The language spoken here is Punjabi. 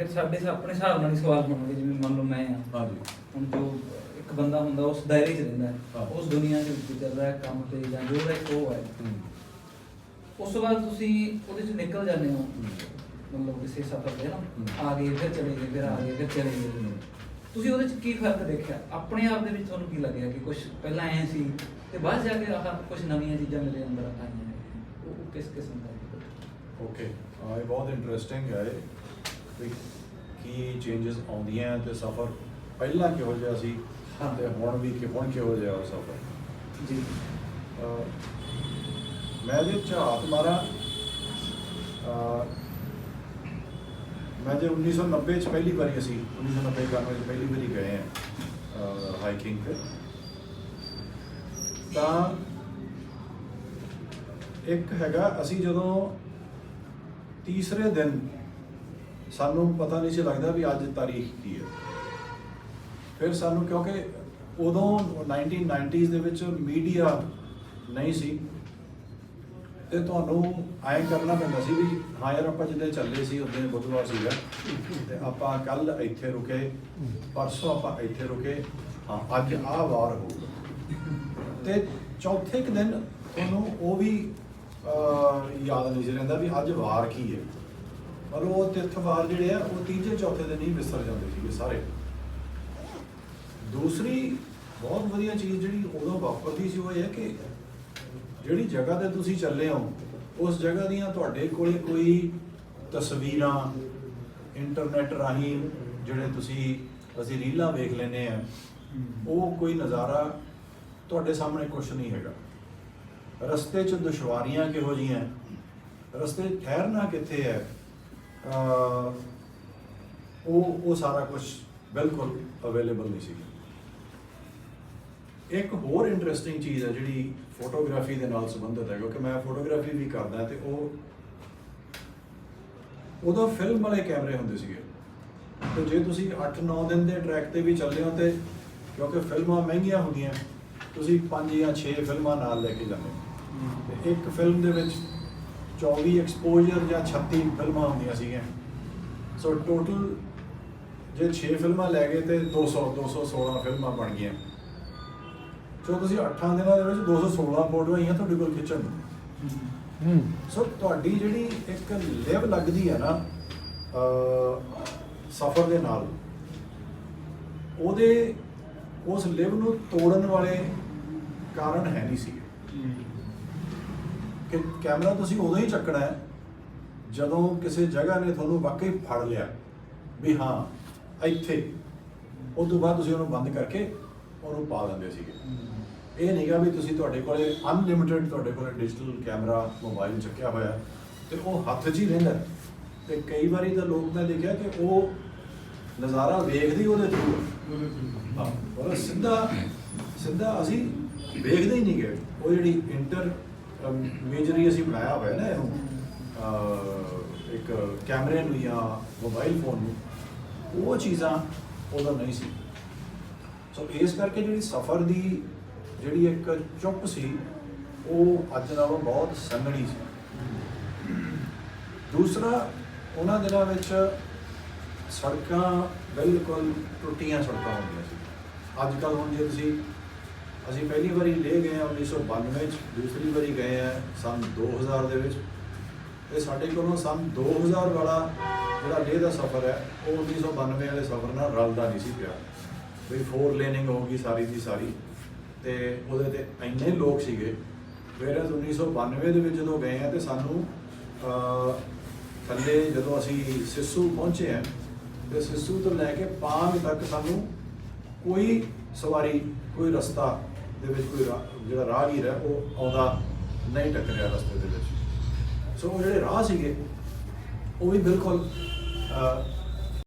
ਫਿਰ ਸਾਡੇ ਸ- ਆਪਣੇ ਹਿਸਾਬ ਨਾਲ ਹੀ ਸਵਾਲ ਹੋਣਗੇ ਜਿਵੇਂ ਮੰਨ ਲਓ ਮੈਂ ਆ ਹਾਂਜੀ। ਹੁਣ ਜੋ ਇੱਕ ਬੰਦਾ ਹੁੰਦਾ ਉਸ ਦਾਇਰੇ 'ਚ ਰਹਿੰਦਾ ਹਾਂ। ਹੈ। ਉਸ ਦੁਨੀਆ ਦੇ ਵਿੱਚ ਚੱਲ ਰਿਹਾ ਕੰਮ ਤੇ ਜਾਂ ਜੋ ਇੱਕ ਉਹ ਹੈ। ਉਸ ਤੋਂ ਬਾਅਦ ਤੁਸੀਂ ਉਹਦੇ 'ਚ ਨਿਕਲ ਜਾਂਦੇ ਹੋ। ਮਤਲਬ ਕਿਸੇ ਸਫ਼ਰ ਤੇ ਨਾ। ਆ ਗਏ ਫਿਰ ਚਲੇ ਗਏ ਫਿਰ ਆ ਗਏ ਫਿਰ ਚਲੇ ਗਏ। ਤੁਸੀਂ ਉਹਦੇ 'ਚ ਕੀ ਫ਼ਰਕ ਦੇਖਿਆ? ਆਪਣੇ ਆਪ ਦੇ ਵਿੱਚ ਤੁਹਾਨੂੰ ਕੀ ਲੱਗਿਆ ਕਿ ਕੁਝ ਪਹਿਲਾਂ ਐ ਸੀ ਤੇ ਬਾਅਦ ਜਾ ਕੇ ਆਹ ਕੁਝ ਨਵੀਆਂ ਚੀਜ਼ਾਂ ਮੇਰੇ ਅੰਦਰ ਆਈਆਂ ਨੇ। ਉਹ ਉਹ ਕਿਸ ਕਿਸਮ ਦਾ ਹੈ? ਓਕੇ ਹਾਂ ਇਹ ਬਹੁਤ ਇੰਟਰਸਟਿੰਗ ਹੈ ਇਹ। ਵੀ ਕੀ ਚੇਂਜਸ ਆਉਂਦੀਆਂ ਤੇ ਸਫ਼ਰ ਪਹਿਲਾਂ ਕਿਹੋ ਜਿਹਾ ਸੀ। ਤੇ ਹੁਣ ਵੀ ਕਿ ਹੁਣ ਕਿਹੋ ਜਿਹਾ ਉਹ ਸਫ਼ਰ ਜੀ ਮੈਂ ਜੇ ਝਾਤ ਮਾਰਾਂ ਮੈਂ ਜੇ 1990 ਚ ਪਹਿਲੀ ਵਾਰੀ ਅਸੀਂ 1990 91 ਚ ਪਹਿਲੀ ਵਾਰੀ ਗਏ ਆ ਹਾਈਕਿੰਗ ਤੇ ਤਾਂ ਇੱਕ ਹੈਗਾ ਅਸੀਂ ਜਦੋਂ ਤੀਸਰੇ ਦਿਨ ਸਾਨੂੰ ਪਤਾ ਨਹੀਂ ਸੀ ਲੱਗਦਾ ਵੀ ਅੱਜ ਤਾਰੀਖ ਕੀ ਹੈ। ਫਿਰ ਸਾਨੂੰ ਕਿਉਂਕਿ ਉਦੋਂ 1990s ਦੇ ਵਿੱਚ ਮੀਡੀਆ ਨਹੀਂ ਸੀ। ਤੇ ਤੁਹਾਨੂੰ ਐਂ ਕਰਨਾ ਪੈਂਦਾ ਸੀ ਵੀ ਹਾਂ ਯਾਰ ਆਪਾਂ ਜਿੱਦੇ ਚੱਲੇ ਸੀ, ਉਦੋਂ ਬੁੱਧਵਾਰ ਸੀਗਾ। ਤੇ ਆਪਾਂ ਕੱਲ ਇੱਥੇ ਰੁਕੇ, ਪਰਸੋਂ ਆਪਾਂ ਇੱਥੇ ਰੁਕੇ, ਹਾਂ, ਅੱਜ ਆਹ ਵਾਰ ਹੋਊਗਾ। ਤੇ ਚੌਥੇ ਕੁ ਦਿਨ ਤੁਹਾਨੂੰ ਉਹ ਵੀ ਯਾਦ ਨਹੀਂ ਸੀ ਰਹਿੰਦਾ ਵੀ ਅੱਜ ਵਾਰ ਕੀ ਹੈ। ਪਰ ਉਹ ਤਿੱਥ ਵਾਰ ਜਿਹੜੇ ਆ, ਉਹ ਤੀਜੇ ਚੌਥੇ ਦਿਨ ਹੀ ਵਿਸਰ ਜਾਂਦੇ ਸੀਗੇ ਸਾਰੇ। ਦੂਸਰੀ ਬਹੁਤ ਵਧੀਆ ਚੀਜ਼ ਜਿਹੜੀ ਉਦੋਂ ਵਾਪਰਦੀ ਸੀ ਉਹ ਇਹ ਹੈ ਕਿ ਜਿਹੜੀ ਜਗ੍ਹਾ ਤੇ ਤੁਸੀਂ ਚੱਲੇ ਹੋ, ਉਸ ਜਗ੍ਹਾ ਦੀਆਂ ਤੁਹਾਡੇ ਕੋਲੇ ਕੋਈ ਤਸਵੀਰਾਂ, ਇੰਟਰਨੈਟ ਰਾਹੀਂ ਜਿਹੜੇ ਤੁਸੀਂ, ਅਸੀਂ ਰੀਲਾਂ ਵੇਖ ਲੈਨੇ ਆ ਉਹ ਕੋਈ ਨਜ਼ਾਰਾ ਤੁਹਾਡੇ ਸਾਹਮਣੇ ਕੁਝ ਨਹੀਂ ਹੈਗਾ। ਰਸਤੇ 'ਚ ਦੁਸ਼ਵਾਰੀਆਂ ਕਿਹੋ ਜੀਆਂ ਰਸਤੇ 'ਚ ਠਹਿਰਨਾ ਕਿੱਥੇ ਹੈ? ਉਹ ਉਹ ਸਾਰਾ ਕੁਝ ਬਿਲਕੁਲ ਅਵੇਲੇਬਲ ਨਹੀਂ ਸੀ। ਇੱਕ ਹੋਰ ਇੰਟਰਸਟਿੰਗ ਚੀਜ਼ ਹੈ ਜਿਹੜੀ ਫੋਟੋਗ੍ਰਾਫੀ ਦੇ ਨਾਲ ਸੰਬੰਧਿਤ ਹੈ, ਕਿਉਂਕਿ ਮੈਂ ਫੋਟੋਗ੍ਰਾਫੀ ਵੀ ਕਰਦਾ ਤੇ ਉਹ, ਉਦੋਂ ਫਿਲਮ ਵਾਲੇ ਕੈਮਰੇ ਹੁੰਦੇ ਸੀਗੇ। ਤੇ ਜੇ ਤੁਸੀਂ 8-9 ਦਿਨ ਦੇ ਟਰੈਕ ਤੇ ਵੀ ਚੱਲੇ ਹੋ ਤੇ, ਕਿਉਂਕਿ ਫਿਲਮਾਂ ਮਹਿੰਗੀਆਂ ਹੁੰਦੀਆਂ, ਤੁਸੀਂ 5 ਜਾਂ 6 ਫਿਲਮਾਂ ਨਾਲ ਲੈ ਕੇ ਜਾਂਦੇ ਹੋ। ਤੇ ਇੱਕ ਫਿਲਮ ਦੇ ਵਿੱਚ 24 ਐਕਸਪੋਜ਼ਰ ਜਾਂ 36 ਫਿਲਮਾਂ ਹੁੰਦੀਆਂ ਸੀਗੀਆਂ। ਸੋ ਟੋਟਲ ਜੇ 6 ਫਿਲਮਾਂ ਲੈ ਗਏ ਤੇ 200 216 ਫਿਲਮਾਂ ਬਣ ਗਈਆਂ। ਸੋ ਤੁਸੀਂ 8 ਦਿਨਾਂ ਦੇ ਵਿੱਚ 216 ਫੋਟੋਆਂ ਹੀ ਆ ਤੁਹਾਡੇ ਕੋਲ ਖਿੱਚਣ ਨੂੰ। ਸੋ ਤੁਹਾਡੀ ਜਿਹੜੀ ਇੱਕ ਲਿਵ ਲੱਗਦੀ ਹੈ ਨਾ ਅ ਸਫ਼ਰ ਦੇ ਨਾਲ ਉਹਦੇ ਉਸ ਲਿਵ ਨੂੰ ਤੋੜਨ ਵਾਲੇ ਕਾਰਨ ਹੈ ਨਹੀਂ ਸੀ। ਕਿ ਕੈਮਰਾ ਤੁਸੀਂ ਉਦੋਂ ਹੀ ਚੱਕਣਾ ਹੈ ਜਦੋਂ ਕਿਸੇ ਜਗ੍ਹਾ ਨੇ ਤੁਹਾਨੂੰ ਵਾਕਈ ਫੜ ਲਿਆ ਵੀ ਹਾਂ ਇੱਥੇ। ਉਸ ਤੋਂ ਬਾਅਦ ਤੁਸੀਂ ਉਹਨੂੰ ਬੰਦ ਕਰਕੇ ਉਹਨੂੰ ਪਾ ਦਿੰਦੇ ਸੀਗੇ। ਇਹ ਨਹੀਂਗਾ ਵੀ ਤੁਸੀਂ ਤੁਹਾਡੇ ਕੋਲੇ ਅਨਲਿਮਿਟਿਡ ਤੁਹਾਡੇ ਕੋਲੇ ਡਿਜੀਟਲ ਕੈਮਰਾ ਮੋਬਾਈਲ ਚੱਕਿਆ ਹੋਇਆ ਤੇ ਉਹ ਹੱਥ 'ਚ ਹੀ ਰਹਿੰਦਾ। ਤੇ ਕਈ ਵਾਰੀ ਤਾਂ ਲੋਕ ਮੈਂ ਦੇਖਿਆ ਕਿ ਉਹ ਨਜ਼ਾਰਾ ਵੇਖਦੇ ਉਹਦੇ ਥਰੂ ਹਾਂ ਉਹ ਸਿੱਧਾ ਸਿੱਧਾ ਅਸੀਂ ਵੇਖਦੇ ਹੀ ਨਹੀਂ ਗਏ ਉਹ ਜਿਹੜੀ ਇੰਟਰ ਮੇਜਰੀ ਅਸੀਂ ਬਣਾਇਆ ਹੋਇਆ ਨਾ ਇਹਨੂੰ। ਅਹ, ਇੱਕ ਕੈਮਰੇ ਨੂੰ ਜਾਂ ਮੋਬਾਈਲ ਫੋਨ ਨੂੰ। ਉਹ ਚੀਜ਼ਾਂ ਉਦੋਂ ਨਹੀਂ ਸੀ। ਸੋ ਇਸ ਕਰਕੇ ਜਿਹੜੀ ਸਫ਼ਰ ਦੀ ਜਿਹੜੀ ਇੱਕ ਚੁੱਪ ਸੀ ਉਹ ਅੱਜ ਨਾਲੋਂ ਬਹੁਤ ਸੰਘਣੀ ਸੀ। ਦੂਸਰਾ ਉਹਨਾਂ ਦਿਨਾਂ ਵਿੱਚ ਸੜਕਾਂ ਬਿਲਕੁਲ ਟੁੱਟੀਆਂ ਸੜਕਾਂ ਹੁੰਦੀਆਂ ਸੀ। ਅੱਜ ਕੱਲ ਹੁਣ ਜੇ ਤੁਸੀਂ ਅਸੀਂ ਪਹਿਲੀ ਵਾਰੀ ਲੈ ਗਏ ਹਾਂ 1992 ਚ ਦੂਸਰੀ ਵਾਰੀ ਗਏ ਆ ਸੰਨ 2000 ਦੇ ਵਿੱਚ। ਤੇ ਸਾਡੇ ਕੋਲੋਂ ਸੰਨ 2000 ਵਾਲਾ ਜਿਹੜਾ ਲੇਹ ਦਾ ਸਫ਼ਰ ਹੈ, ਉਹ 1992 ਵਾਲੇ ਸਫ਼ਰ ਨਾਲ ਰਲਦਾ ਨਹੀਂ ਸੀ ਪਿਆ। ਵੀ ਫੋਰ ਲੇਨਿੰਗ ਹੋ ਗਈ ਸਾਰੀ ਦੀ ਸਾਰੀ, ਤੇ ਉਹਦੇ ਤੇ ਇੰਨੇ ਲੋਕ ਸੀਗੇ। ਫਿਰ 1992 ਦੇ ਵਿੱਚ ਜਦੋਂ ਗਏ ਆ ਤੇ ਸਾਨੂੰ ਥੱਲੇ ਜਦੋਂ ਅਸੀਂ ਸਿੱਸੂ ਪਹੁੰਚੇ ਆ ਤੇ ਸਿੱਸੂ ਤੋਂ ਲੈ ਕੇ ਪਾਂਗ ਤੱਕ ਸਾਨੂੰ ਕੋਈ ਸਵਾਰੀ, ਕੋਈ ਰਸਤਾ ਦੇ ਵਿੱਚ ਕੋਈ ਰਾ- ਜਿਹੜਾ ਰਾਹਗੀਰ ਹੈ ਉਹ ਆਉਂਦਾ ਨਹੀਂ ਟੱਕਰਿਆ ਰਸਤੇ ਦੇ ਵਿੱਚ। ਸੋ ਜਿਹੜੇ ਰਾਹ ਸੀਗੇ, ਉਹ ਵੀ ਬਿਲਕੁਲ